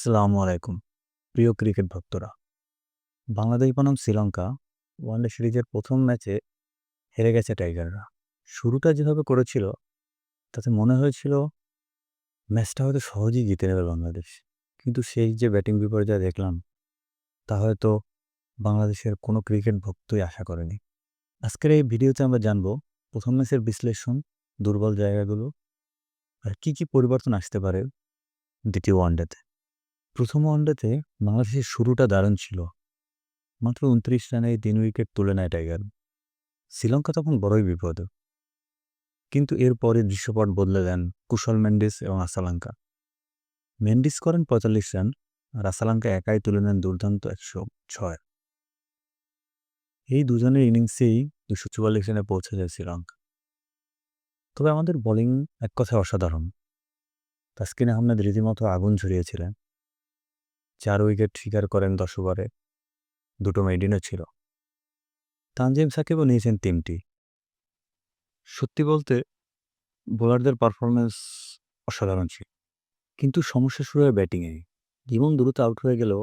আসসালামু আলাইকুম, প্রিয় ক্রিকেট ভক্তরা। বাংলাদেশ বনাম শ্রীলঙ্কা ওয়ানডে সিরিজের প্রথম ম্যাচে হেরে গেছে টাইগাররা। শুরুটা যেভাবে করেছিল, তাতে মনে হয়েছিল ম্যাচটা হয়তো সহজেই জিতে নেবে বাংলাদেশ। কিন্তু সেই যে ব্যাটিং বিপর্যয় দেখলাম, তা হয়তো বাংলাদেশের কোনো ক্রিকেট ভক্তই আশা করেনি। আজকের এই ভিডিওতে আমরা জানব প্রথম ম্যাচের বিশ্লেষণ, দুর্বল জায়গাগুলো আর কি কি পরিবর্তন আসতে পারে দ্বিতীয় ওয়ানডেতে। প্রথম ওয়ানডেতে বাংলাদেশের শুরুটা দারুণ ছিল। মাত্র উনত্রিশ রানে তিন উইকেট তুলে নেয় টাইগার। শ্রীলঙ্কা তখন বড়ই বিপদ। কিন্তু এরপরে দৃশ্যপট বদলে দেন কুশল মেন্ডিস এবং আসালাঙ্কা। মেন্ডিস করেন পঁয়তাল্লিশ রান আর আসালাঙ্কা একাই তুলে নেন দুর্দান্ত একশো ছয়। এই দুজনের ইনিংসেই দুশো চুয়াল্লিশ রানে পৌঁছে যায় শ্রীলঙ্কা। তবে আমাদের বোলিং এক কথায় অসাধারণ। তাসকিন আহমেদ রীতিমতো আগুন ঝরিয়েছিলেন চার উইকেট শিকার করেন দশ ওভারে দুটো মেডিনও ছিল। তানজিম সাকিবও নিয়েছেন তিনটি। সত্যি বলতে, বোলারদের পারফরমেন্স অসাধারণ ছিল। কিন্তু সমস্যা শুরু হয় ব্যাটিংয়ে জীবন দ্রুত আউট হয়ে গেলেও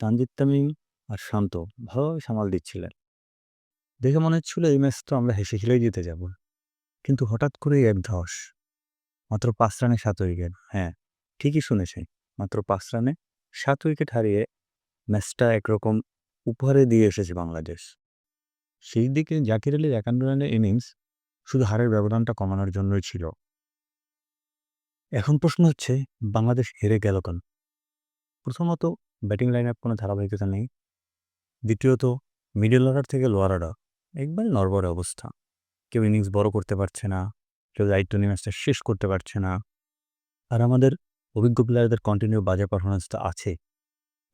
তানজিদ তামিম আর শান্ত ভালোভাবে সামাল দিচ্ছিলেন। দেখে মনে হচ্ছিল এই ম্যাচ তো আমরা হেসে খেলেই জিতে যাব। কিন্তু হঠাৎ করেই এক ধস। মাত্র পাঁচ রানে সাত উইকেট হ্যাঁ ঠিকই শুনেছেন। মাত্র পাঁচ রানে সাত উইকেট হারিয়ে ম্যাচটা একরকম উপহারে দিয়ে এসেছে বাংলাদেশ। সেই দিকে জাকির আলীর একান্ন রানের ইনিংস শুধু হারের ব্যবধানটা কমানোর জন্যই ছিল। এখন প্রশ্ন হচ্ছে, বাংলাদেশ হেরে গেল কেন? প্রথমত ব্যাটিং লাইন আপ কোনো ধারাবাহিকতা নেই। দ্বিতীয়ত মিডল অর্ডার থেকে লোয়ার অর্ডার একবারে নরবরে অবস্থা। কেউ ইনিংস বড় করতে পারছে না, কেউ দায়িত্ব নিয়ে ম্যাচটা শেষ করতে পারছে না। আর আমাদের অভিজ্ঞ প্লেয়ারদের কন্টিনিউ বাজে পারফরমেন্সটা আছে।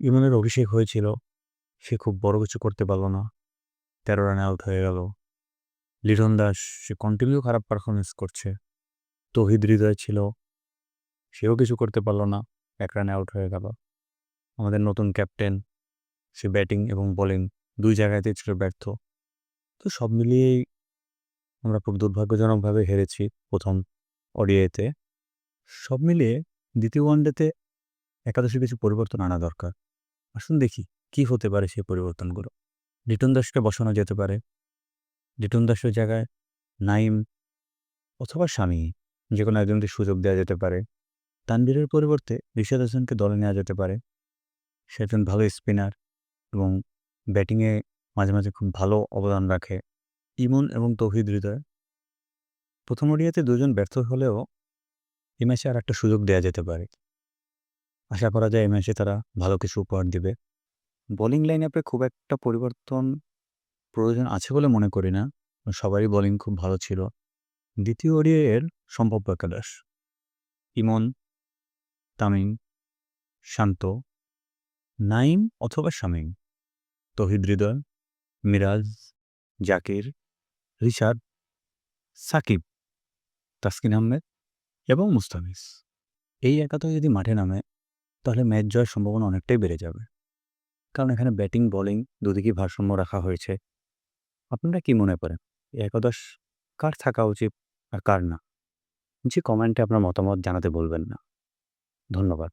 ইমনের অভিষেক হয়েছিল, সে খুব বড় কিছু করতে পারল না। তেরো রানে আউট হয়ে গেল। লিটন দাস, সে কন্টিনিউ খারাপ পারফরমেন্স করছে। তহিদ হৃদয় ছিল, সেও কিছু করতে পারল না। এক রানে আউট হয়ে গেল। আমাদের নতুন ক্যাপ্টেন সে ব্যাটিং এবং বোলিং দুই জায়গাতেই ছিল ব্যর্থ। তো সব মিলিয়েই আমরা খুব দুর্ভাগ্যজনকভাবে হেরেছি প্রথম ওডিআইতে সব মিলিয়ে দ্বিতীয় ওয়ানডেতে একাদশে কিছু পরিবর্তন আনা দরকার। আসুন দেখি, কি হতে পারে সেই পরিবর্তনগুলো? লিটন দাসকে বসানো যেতে পারে। লিটন দাসের জায়গায় নাইম অথবা স্বামী যে কোনো একজনকে সুযোগ দেওয়া যেতে পারে। তানবীরের পরিবর্তে রিশাদ হাসানকে দলে নেওয়া যেতে পারে। সে একজন ভালো স্পিনার এবং ব্যাটিংয়ে মাঝে মাঝে খুব ভালো অবদান রাখে। ইমন এবং তৌহিদ হৃদয়। প্রথম ওডিয়াতে দুজন ব্যর্থ হলেও এই ম্যাচে আর একটা সুযোগ দেওয়া যেতে পারে। আশা করা যায় এই ম্যাচে তারা ভালো কিছু উপহার দিবে। বোলিং লাইন আপে খুব একটা পরিবর্তন প্রয়োজন আছে বলে মনে করি না। সবারই বোলিং খুব ভালো ছিল। দ্বিতীয় ওডিআইয়ের সম্ভাব্য একাদশ। ইমন, তামিম, শান্ত নাইম অথবা শামীম। তহিদ হৃদয়, মিরাজ, জাকির, রিশাদ, সাকিব, তাসকিন আহমেদ এবং মুস্তাফিজ। এই একাদশ যদি মাঠে নামে, তাহলে ম্যাচ জয়ের সম্ভাবনা অনেকটাই বেড়ে যাবে। কারণ এখানে ব্যাটিং, বোলিং দুদিকেই ভারসাম্য রাখা হয়েছে। আপনারা কি মনে করেন একাদশ কার থাকা উচিত আর কার না? যে কমেন্টে আপনার মতামত জানাতে বলবেন না। ধন্যবাদ।